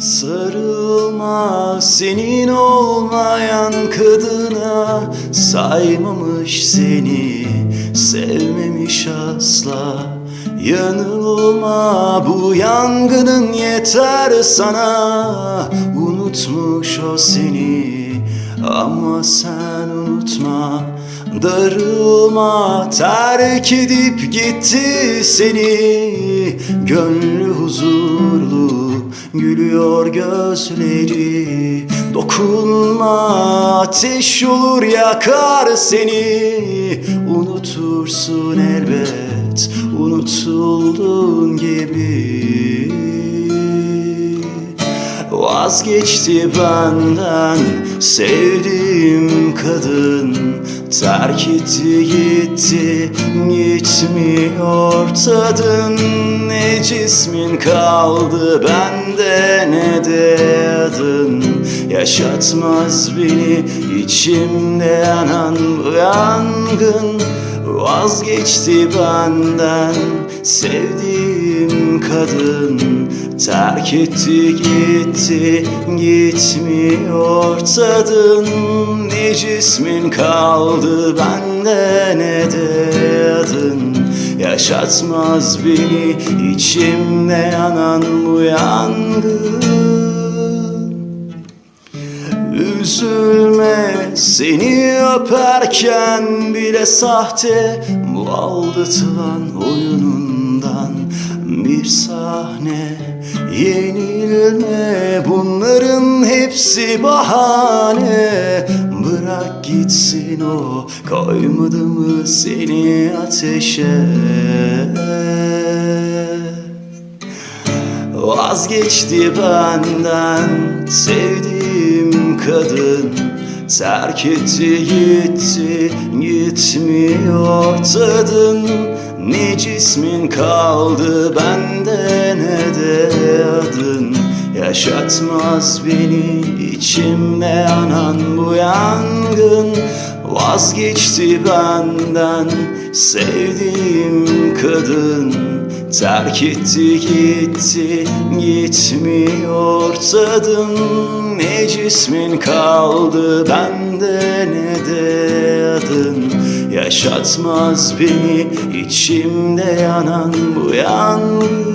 Sarılma senin olmayan kadına. Saymamış seni sevmemiş asla. Yanılma bu yangının yeter sana. Unutmuş o seni ama sen unutma Darılma terk edip gitti seni. Gönlü huzurlu gülüyor gözleri. Dokunma ateş olur yakar seni. Unutursun elbet unutulduğun gibi Vazgeçti benden. Sevdiğim kadın Terk etti gitti gitmiyor tadın. Ne cismin kaldı bende ne de adın. Yaşatmaz beni içimde yanan bu yangın Vazgeçti benden sevdiğim kadın. Terk etti gitti gitmiyor tadın. Ne cismin kaldı bende ne de adın. Yaşatmaz beni içimde yanan bu yangın Üzülme seni öperken bile sahte Bu aldatılan oyunundan. Bir sahne Yenilme bunların hepsi bahane. Bırak gitsin o koymadı mı seni ateşe Vazgeçti benden sevdiğim kadın. Terk etti gitti gitmiyor tadın. Ne cismin kaldı bende ne de adın. Yaşatmaz beni içimde yanan bu yangın. Vazgeçti benden sevdiğim kadın Terk etti gitti gitmiyor tadım. Ne cismin kaldı bende ne de adın Yaşatmaz beni içimde yanan bu yangın